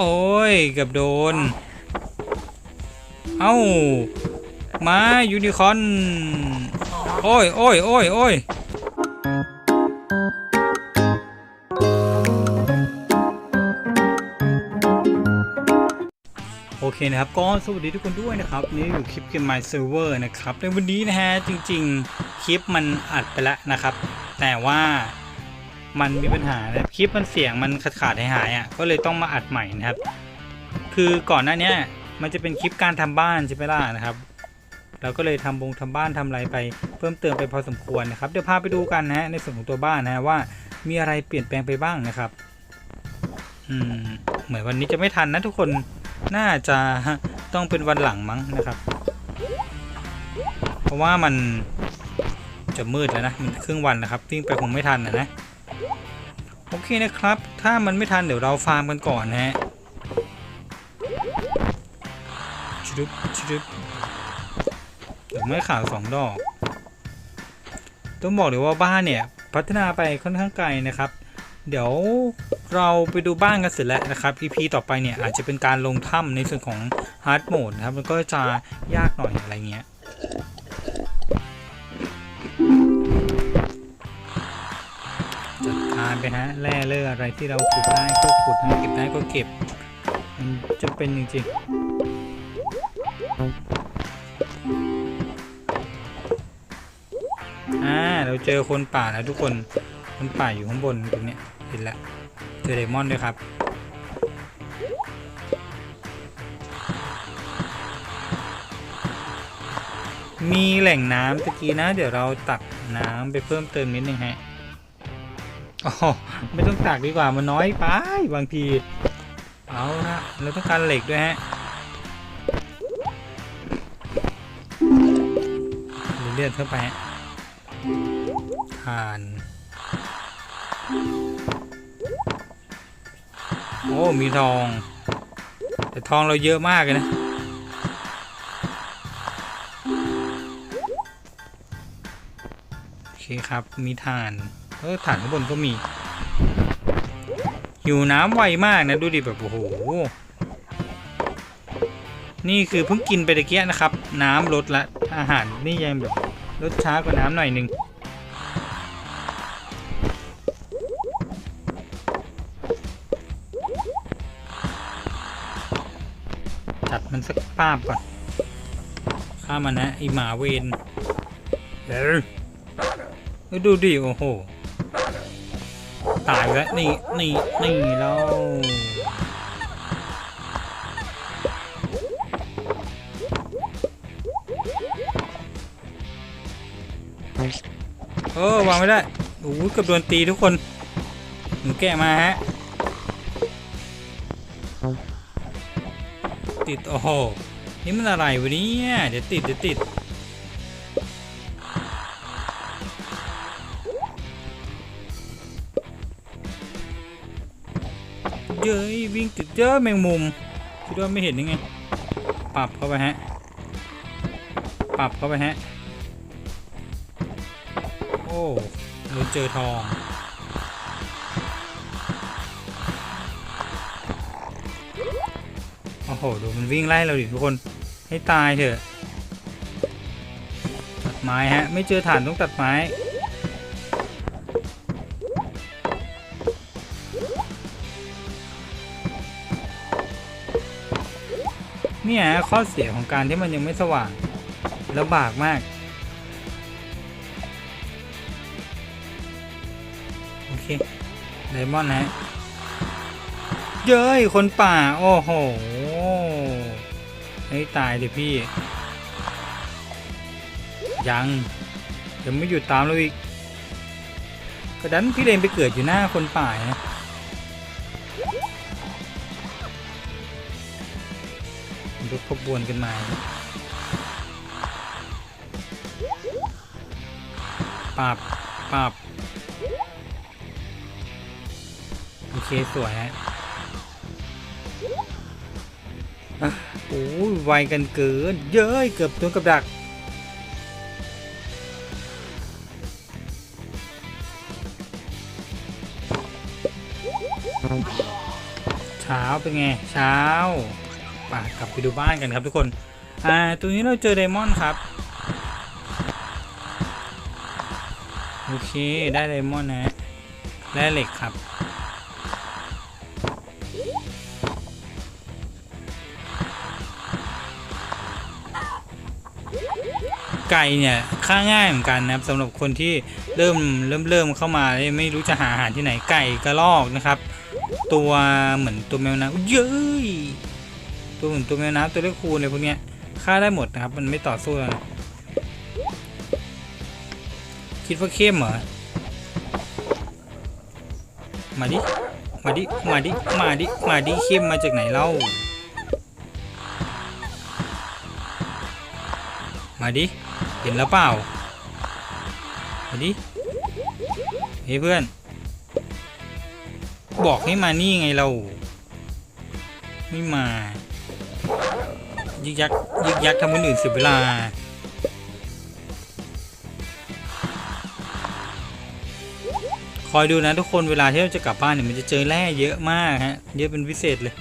โอ้ยเกือบโดน เอ้ามายูนิคอนโอ้ยโอ้ยโอ้ยโอ้ยโอเคนะครับก็สวัสดีทุกคนด้วยนะครับ นี่อยู่คลิปเกม My Server นะครับในวันนี้นะฮะจริงๆ คลิปมันอัดไปแล้วนะครับ แต่ว่า มันมีปัญหานะคลิปมันเสียงมันขาดขาดหายหายอะก็เลยต้องมาอัดใหม่นะครับ คือก่อนหน้านี้มันจะเป็นคลิปการทำบ้านใช่ไหมล่ะนะครับ เราก็เลยทำบงทำบ้านทำอะไรไป เพิ่มเติมไปพอสมควรนะครับเดี๋ยวพาไปดูกันนะฮะในส่วนของตัวบ้านนะฮะว่า มีอะไรเปลี่ยนแปลงไปบ้างนะครับอืมเหมือนวันนี้จะไม่ทันนะทุกคนน่าจะต้องเป็นวันหลังมั้งนะครับ เพราะว่ามันจะมืดแล้วนะมันครึ่งวันนะครับวิ่งไปคงไม่ทันนะนะ โอเคนะครับ ถ้ามันไม่ทันเดี๋ยวเราฟาร์มกันก่อนนะฮะชุบชุบดอกไม้ขาวสองดอก ต้องบอกเลยว่าบ้านเนี่ย พัฒนาไปค่อนข้างไกลนะครับ เดี๋ยวเราไปดูบ้านกันเสร็จแล้วนะครับ EP ต่อไปเนี่ยอาจจะเป็นการลงถ้ำในส่วนของ Hard Mode นะครับ มันก็จะยากหน่อยอะไรเงี้ยารไปฮะแร่เลืออะไรที่เราขุดได้ก็ขุดให้งเก็บได้ก็เก็บ มันจะเป็นจริงๆอ่าเราเจอคนป่าแล้วทุกคนคนป่าอยู่ข้างบนตรงเนี้ยเห็นแล้วเจอไดมอนด์ด้วยครับมีแหล่งน้ำตะกี้นะ เดี๋ยวเราตักน้ำไปเพิ่มเติมนิดนึงฮะ อ๋อไม่ต้องตักดีกว่ามันน้อยไปบางที เอาละเราต้องการเหล็กด้วยฮะเลื่อนเข้าไปฮะทาน โอ้ มีทอง แต่ทองเราเยอะมากเลยนะโอเคครับมีทาน เออฐานข้างบนก็มี หิวน้ำไวมากนะดูดิแบบโอ้โห นี่คือเพิ่งกินไปตะเกียนะครับ น้ำลดละอาหารนี่ยังแบบลดช้ากว่าน้ำหน่อยนึงจัดมันสักป้าบก่อนข้ามันนะไอหมาเวนเออเออดูดิโอ้โห ตายแล้วนี่นี่นี่แล้วเออวางไม่ได้โอ้โหเกับโดนตีทุกคนหนูแกะมาฮะติดโอ้โหนี่มันอะไรวะเนี่ยเดี๋ยวติดเดี๋ยวติด เย้ยวิ่งติดเยอะแมงมุมคิดว่าไม่เห็นยังไง ปรับเข้าไปฮะ ปรับเข้าไปฮะ โอ้เราเจอทอง โอ้โห ดูมันวิ่งไล่เราดิทุกคน ให้ตายเถอะ ตัดไม้ฮะ ไม่เจอฐานต้องตัดไม้ เนี่ยฮะข้อเสียของการที่มันยังไม่สว่างแลำบากมาก โอเคไดมอนด์นะเย้ย คนป่า โอ้โหให้ตายเลยพี่ ยังยังไม่หยุดตามเราอีกกระดันพี่เรนไปเกิดอยู่หน้าคนป่านะ รถขบวนกันมาปรับปรับโอเค สวยฮะโอ้ยไวกันเกิน เย้ย เกือบโดนกับดักชช้าเป็นไง เช้า ปกลับไปดูบ้านกันครับทุกคน อ่า ตรงนี้เราเจอไดมอนด์ครับ โอเค ได้ไดมอนด์นะ ได้เหล็กครับ ไก่เนี่ยฆ่าง่ายเหมือนกันนะครับสำหรับคนที่เริ่มเริ่มเริ่มเข้ามาแล้วไม่รู้จะหาอาหารที่ไหนไก่กระรอกนะครับ ตัวเหมือนตัวแมวน้ำเย้ย ตัวหมือนตัวแมวน้ำตัวเล็กคูนอะไรพวกเนี้ยฆ่าได้หมดนะครับ มันไม่ต่อสู้แล้วนะคิดว่าเข้มเหรอ มาดิ มาดิ มาดิ มาดิ มาดิเข้มมาจากไหนเล่า มาดิ เห็นแล้วเปล่า มาดิ เฮ้ยเพื่อน บอกให้มานี่ไงเรา ไม่มา ยึกยักยึกยักทำคนอื่นเสียเวลา คอยดูนะทุกคนเวลาที่เราจะกลับบ้านเนี่ยมันจะเจอแร่เยอะมากฮะ เยอะเป็นพิเศษเลย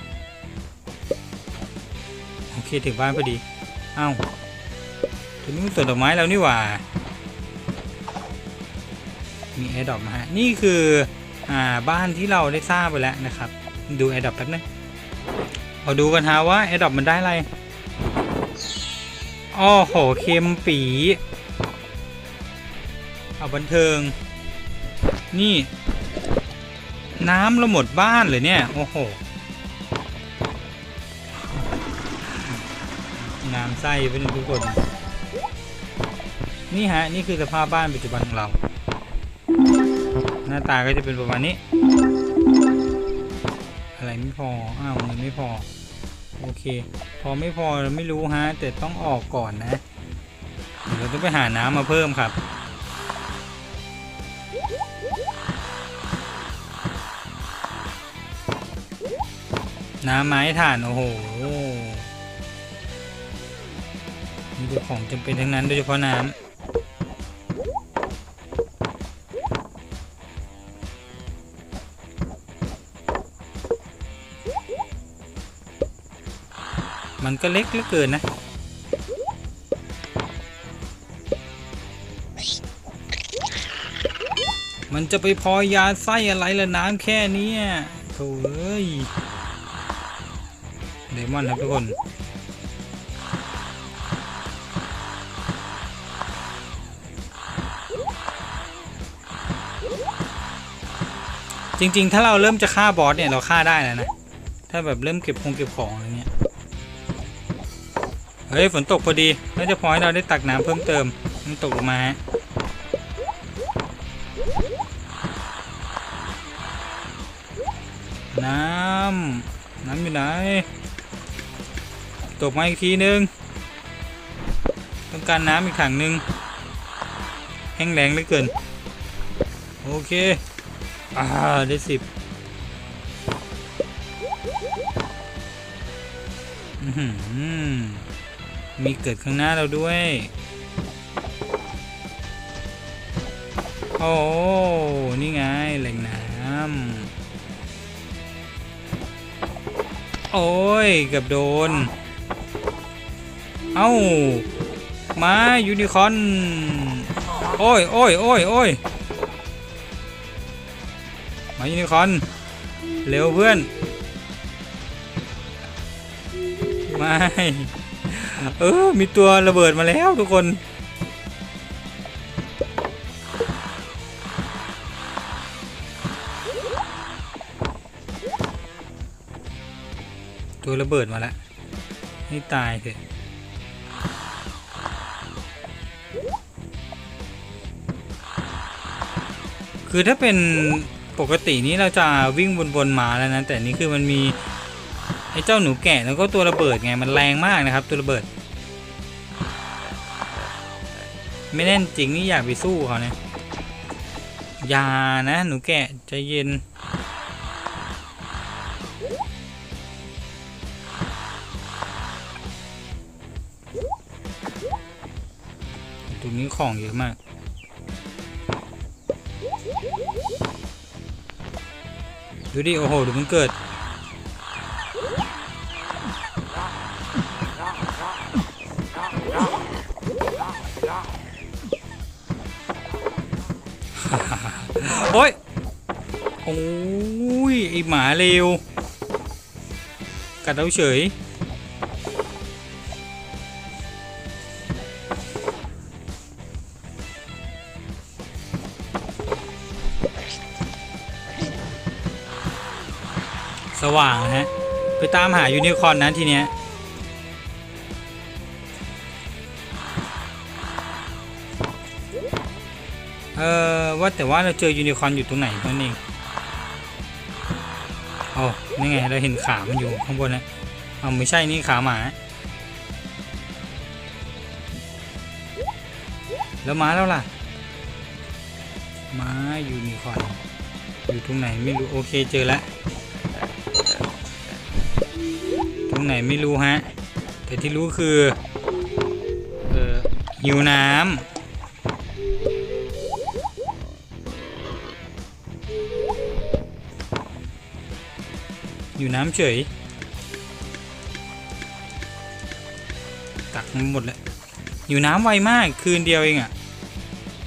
โอเคถึงบ้านพอดี เอ้าตัวนี้นสวนดอกไม้แล้วนี่หว่า มีแอร์ดอปมาฮะ นี่คืออ่าบ้านที่เราได้สร้างไปแล้วนะครับ ดูแอร์ดอปแป๊บนึงมาดูกันฮะว่าแอร์ดอปมันได้อะไร อ้อโหเค็มปีเอาบันเทิง นี่ น้ำเราหมดบ้านเลยเนี่ย โอ้โห น้ำไส้เป็นทุกคน นี่ฮะ นี่คือสภาพบ้านปัจจุบันของเรา หน้าตาก็จะเป็นประมาณนี้ อะไรไม่พอ อ้าวเงินไม่พอ โอเค อไม่พอเราไม่รู้ฮะแต่ต้องออกก่อนนะเดี๋ยวต้องไปหาน้ำมาเพิ่มครับ น้ำไม้ถ่าน โอ้โหนี่ของจำเป็นทั้งนั้นโดยเฉพาะน้ำ มันก็เล็กเหลือเกินนะ มันจะไปพอยาไส้อะไรละน้ำแค่นี้โถ่เอ้ยเดมอนครับทุกคนจริง ๆ ถ้าเราเริ่มจะฆ่าบอสเนี่ย เราฆ่าได้แล้วนะ ถ้าแบบเริ่มเก็บคงเก็บของอะไรเงี้ย เฮ้ยฝนตกพอดีน่าจะพอให้เราได้ตักน้ำเพิ่มเติมมันตกลงมาฮะน้ำน้ำอยู่ไหนตกมาอีกทีนึง ต้องการน้ำอีกถังหนึ่งแห้งแรงเหลือเกิน โอเค อ่า ได้สิบอื้อหือ มีเกิดข้างหน้าเราด้วย โอ้ นี่ไงแหล่งน้ำ โอ้ย เกือบโดน เอ้า มายูนิคอน โอ้ยโอ้ยโอ้ยโอ้ยมายูนิคอน เร็วเพื่อน ไม่ เออ มีตัวระเบิดมาแล้วทุกคนตัวระเบิดมาแล้วให้ตายเถอะคือถ้าเป็นปกตินี้เราจะวิ่งบนๆมาแล้วนะ แต่นี่คือมันมี อ้เจ้าหนูแกะแล้วก็ตัวระเบิดไงมันแรงมากนะครับ ตัวระเบิด ไม่แน่นจริงนี่อยากไปสู้เขาเนี่ยยานะหนูแกะใจเย็นตรงนี้ของเยอะมากดูดิโอ้โหดูมันเกิด อหมาเร็ว กัดเราเฉย สว่างนะฮะ ไปตามหายูนิคอร์นนั้นทีเนี้ยเออว่าแต่ว่าเราเจอยูนิคอร์นอยู่ตรงไหนนั่นเอง อ๋อนี่ไงเราเห็นขามันอยู่ข้างบนนะเอาไม่ใช่นี่ขาหมา แล้วม้าแล้วล่ะ ม้ายูนิคอนอยู่ตรงไหนไม่รู้โอเคเจอแล้วตรงไหนไม่รู้ฮะ แต่ที่รู้คือ เออหิวน้ำ อยู่น้ำเฉย ตักมันหมดแล้วอยู่น้ำไวมากคืนเดียวเองอะ่ะ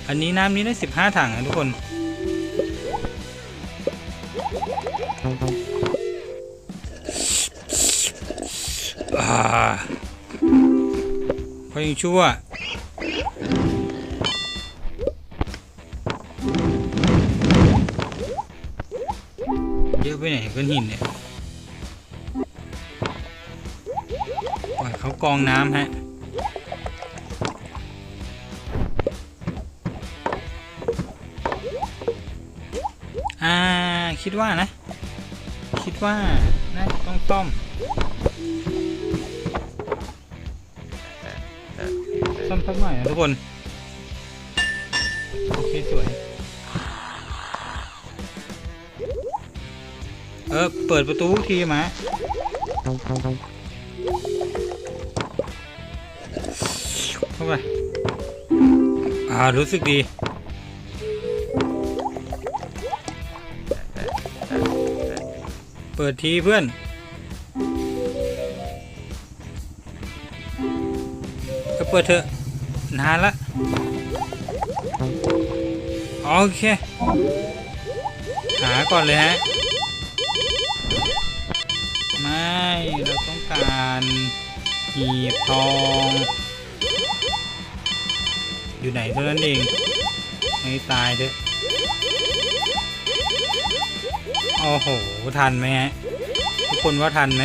อันนี้น้ำนี้ได้สิบห้าถังนะทุกคน พอยังชั่วเยอะไปไหนก้อนหินเนี่ย กองน้ำฮะอ่าคิดว่านะ คิดว่าน่าจะต้องซ่อมซ่อมสักหน่อยนะทุกคน โอเค สวย เออ เปิดประตูทีมา เข้าไป อ่า รู้สึกดี เปิดทีเพื่อน ก็เปิดเถอะ นานละ โอเค หาก่อนเลยฮะ ไม่ เราต้องการหีบทอง อยู่ไหนเท่านั้นเอง ให้ตายเถอะ โอ้โห ทันไหมฮะ ทุกคนว่าทันไหม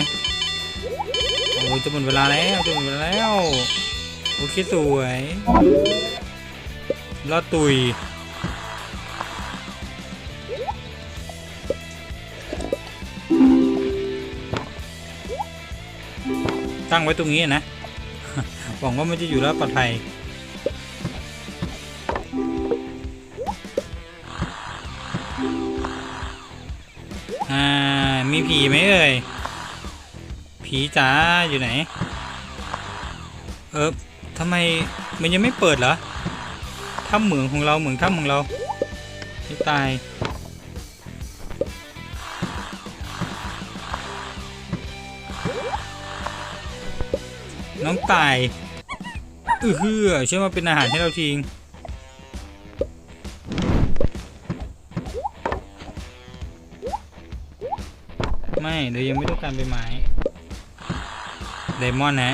โอ้จะหมดเวลาแล้วจะหมดเวลาแล้วโอเคสวยลอตุยตั้งไว้ตรงนี้นะ หวังว่ามันจะอยู่แล้วปลอดภัยอ่า มีผีไหมเอ่ย ผีจ๋าอยู่ไหน เออทำไมมันยังไม่เปิดเหรอถ้ำเหมืองของเราเหมืองถ้ำของเราไม่ตายน้องตาย อือเฮือเชื่อมาเป็นอาหารให้เราทิ้งไม่เดี๋ยวยังไม่ต้องการใบไม้ไดมอนด์นะ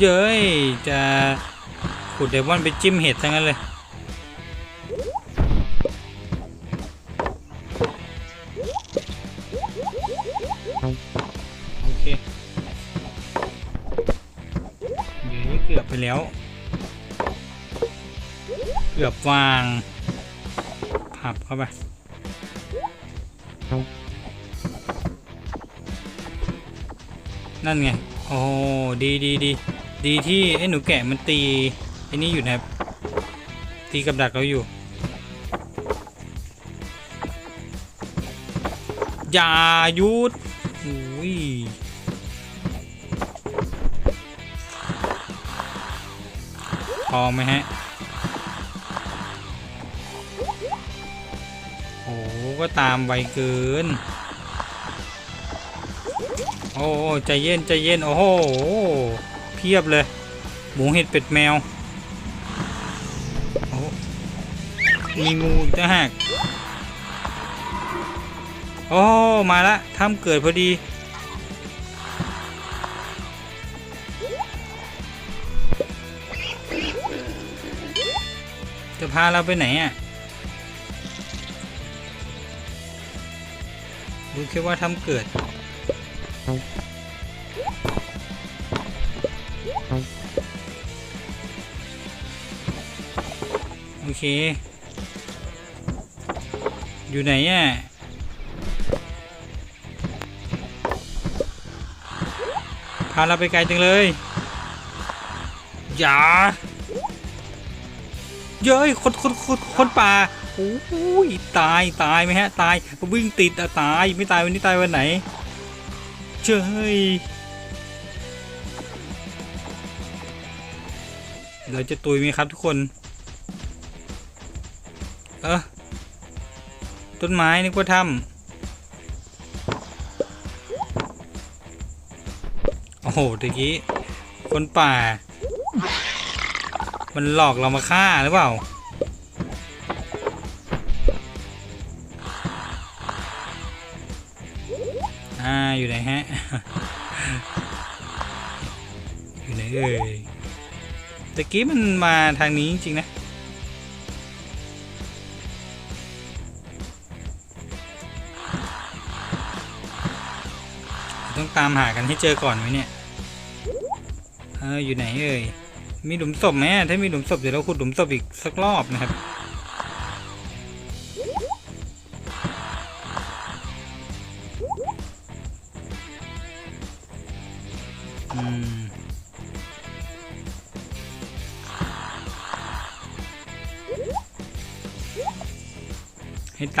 เย้ยจะขุดไดมอนด์ไปจิ้มเห็ดทั้งนั้นเลย กือบวางพับเข้าไปนั่นไง โอ้ ดีดีดี ดีที่ไอ้หนูแกะมันตีไอ้นี่อยู่นะครับ ตีกับดักเราอยู่ อย่าหยุดอุ้ยพอไหมฮะ ก็ตามไวเกิน โอ้ใจเย็นใจเย็น โอ้โห เพียบเลย หมูเห็ดเป็ดแมว มีงูจะหักโอ้ มาละถ้ำเกิดพอดี จะพาเราไปไหนอะ ดูแค่ว่าทำเกิด โอเค อยู่ไหนอะพาเราไปไกลจังเลย อย่า เย้ยคนคนคนคนป่า อ้ยตายตายไหมฮะตายวิ่งติดอะตายไม่ตายวันนี้ตายวันไหนเจ้ยเราจะตุยไหมครับทุกคน เออต้นไม้นึกว่าถ้ำโอ้โหตะกี้คนป่า มันหลอกเรามาฆ่าหรือเปล่า อ่าอยู่ไหนฮะ อยู่ไหนเอ่ยตะกี้มันมาทางนี้จริงนะ ต้องตามหากันให้เจอก่อนไหมเนี่ย เอออยู่ไหนเอ่ย มีหลุมศพไหมถ้ามีหลุมศพเดี๋ยวเราขุดหลุมศพอีกสักรอบนะครับ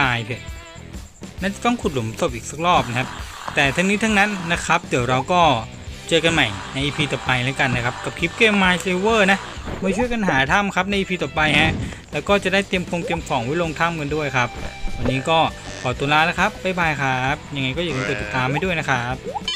ตายเถอะน่าจะต้องขุดหลุมศพอีกสักรอบนะครับ แต่ทั้งนี้ทั้งนั้นนะครับ เดี๋ยวเราก็เจอกันใหม่ใน EP ต่อไปแล้วกันนะครับ กับคลิปเกม My Saver นะมาช่วยกันหาถ้ำครับใน EP ต่อไปฮะแล้วก็จะได้เตรียมคงเตรียมของไว้ลงถ้ำกันด้วยครับ วันนี้ก็ขอตัวลาแล้วครับบ๊ายบายครับยังไงก็อย่าลืมกดติดตามให้ด้วยนะครับ